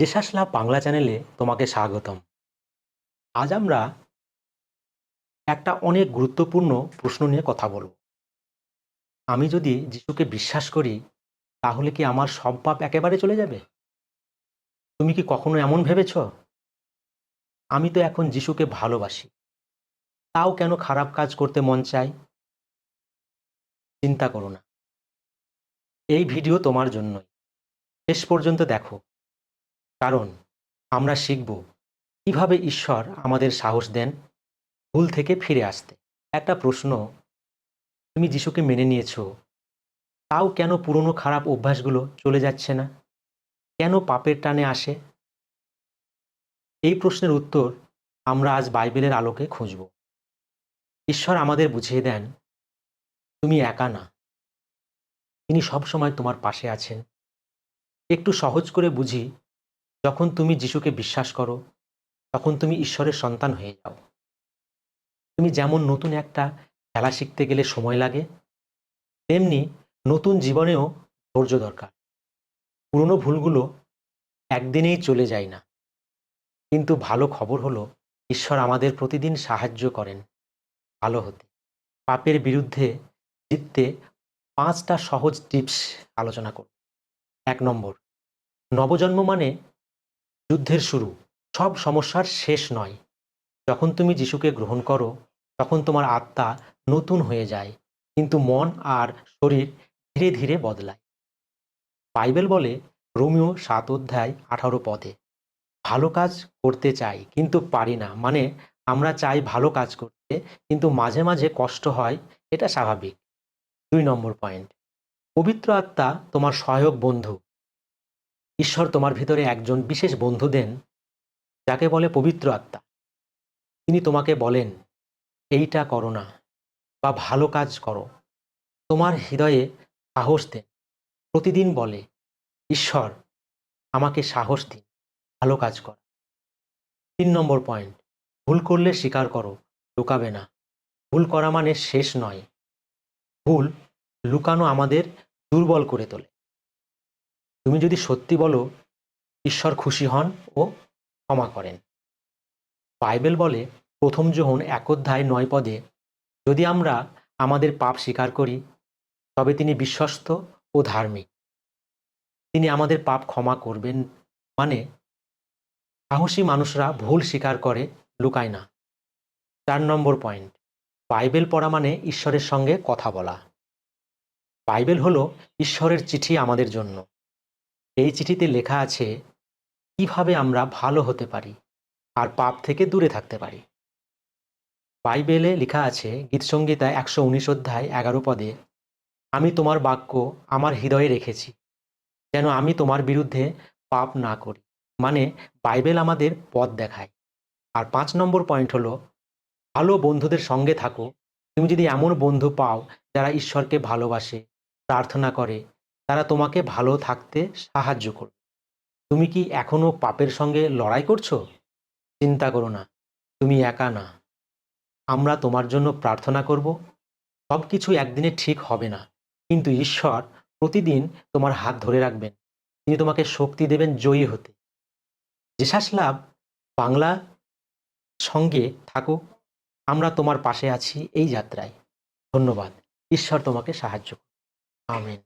যেসাস লাভ বাংলা চ্যানেলে তোমাকে স্বাগতম। আজ আমরা একটা অনেক গুরুত্বপূর্ণ প্রশ্ন নিয়ে কথা বলব। আমি যদি যিশুকে বিশ্বাস করি, তাহলে কি আমার সব পাপ একেবারে চলে যাবে? তুমি কি কখনো এমন ভেবেছ? আমি তো এখন যিশুকে ভালোবাসি। তাও কেন খারাপ কাজ করতে মন চাই চিন্তা করো না। এই ভিডিও তোমার জন্যই। শেষ পর্যন্ত দেখো। কারণ আমরা শিখব কীভাবে ঈশ্বর আমাদের সাহস দেন ভুল থেকে ফিরে আসতে। একটা প্রশ্ন, তুমি যিশুকে মেনে নিয়েছো, তাও কেন পুরনো খারাপ অভ্যাসগুলো চলে যাচ্ছে না? কেন পাপের টানে আসে? এই প্রশ্নের উত্তর আমরা আজ বাইবেলের আলোকে খুঁজব। ঈশ্বর আমাদের বুঝিয়ে দেন, তুমি একা না। তিনি সবসময় তোমার পাশে আছেন। একটু সহজ করে বুঝি যখন তুমি যিশুকে বিশ্বাস করো, তখন তুমি ঈশ্বরের সন্তান হয়ে যাও। তুমি যেমন নতুন একটা খেলা শিখতে গেলে সময় লাগে, তেমনি নতুন জীবনেও ধৈর্য দরকার। পুরনো ভুলগুলো একদিনেই চলে যায় না। কিন্তু ভালো খবর হলো, ঈশ্বর আমাদের প্রতিদিন সাহায্য করেন ভালো হতে। পাপের বিরুদ্ধে জিততে পাঁচটা সহজ টিপস আলোচনা করব। এক নম্বর, নবজন্ম মানে যুদ্ধের শুরু। সব সমস্যার শেষ নয়। যখন তুমি যিশুকে গ্রহণ করো, তখন তোমার আত্মা নতুন হয়ে যায়, কিন্তু মন আর শরীর ধীরে ধীরে বদলায়। বাইবেল বলে রোমিও সাত অধ্যায় আঠারো পদে, ভালো কাজ করতে চাই, কিন্তু পারি না। মানে আমরা চাই ভালো কাজ করতে, কিন্তু মাঝে মাঝে কষ্ট হয়, এটা স্বাভাবিক। দুই নম্বর পয়েন্ট, পবিত্র আত্মা তোমার সহায়ক বন্ধু। ঈশ্বর তোমার ভিতরে একজন বিশেষ বন্ধু দেন, যাকে বলে পবিত্র আত্মা। তিনি তোমাকে বলেন, এইটা করো না বা ভালো কাজ করো। তোমার হৃদয়ে সাহস দেন। প্রতিদিন বলে, ঈশ্বর, আমাকে সাহস দিন, ভালো কাজ কর। তিন নম্বর পয়েন্ট, ভুল করলে স্বীকার করো, লুকাবে না। ভুল করা মানে শেষ নয়। ভুল লুকানো আমাদের দুর্বল করে তোলে। তুমি যদি সত্যি বলো, ঈশ্বর খুশি হন ও ক্ষমা করেন। বাইবেল বলে, প্রথম যোহন এক অধ্যায় নয় পদে, যদি আমরা আমাদের পাপ স্বীকার করি, তবে তিনি বিশ্বস্ত ও ধার্মিক। তিনি আমাদের পাপ ক্ষমা করবেন। মানে সাহসী মানুষরা ভুল স্বীকার করে, লুকায় না। চার নম্বর পয়েন্ট, বাইবেল পড়া মানে ঈশ্বরের সঙ্গে কথা বলা। বাইবেল হলো ঈশ্বরের চিঠি আমাদের জন্য। এই চিঠিতে লেখা আছে, কীভাবে আমরা ভালো হতে পারি আর পাপ থেকে দূরে থাকতে পারি? বাইবেলে লেখা আছে, গীতসংগীতা একশো উনিশ অধ্যায় এগারো পদে, আমি তোমার বাক্য আমার হৃদয়ে রেখেছি, যেন আমি তোমার বিরুদ্ধে পাপ না করি। মানে বাইবেল আমাদের পথ দেখায়। আর পাঁচ নম্বর পয়েন্ট হলো, ভালো বন্ধুদের সঙ্গে থাকো। তুমি যদি এমন বন্ধু পাও যারা ঈশ্বরকে ভালোবাসে, প্রার্থনা করে তারা তোমাকে ভালো থাকতে সাহায্য করবে। তুমি কি এখনও পাপের সঙ্গে লড়াই করছ? চিন্তা করো না, তুমি একা না। আমরা তোমার জন্য প্রার্থনা করব সব কিছু একদিনে ঠিক হবে না। কিন্তু ঈশ্বর প্রতিদিন তোমার হাত ধরে রাখবেন, তিনি তোমাকে শক্তি দেবেন জয়ী হতে। যেসাস লাভ, বাংলা সঙ্গে থাকো, আমরা তোমার পাশে আছি এই যাত্রায়। ধন্যবাদ, ঈশ্বর তোমাকে সাহায্য আমেন।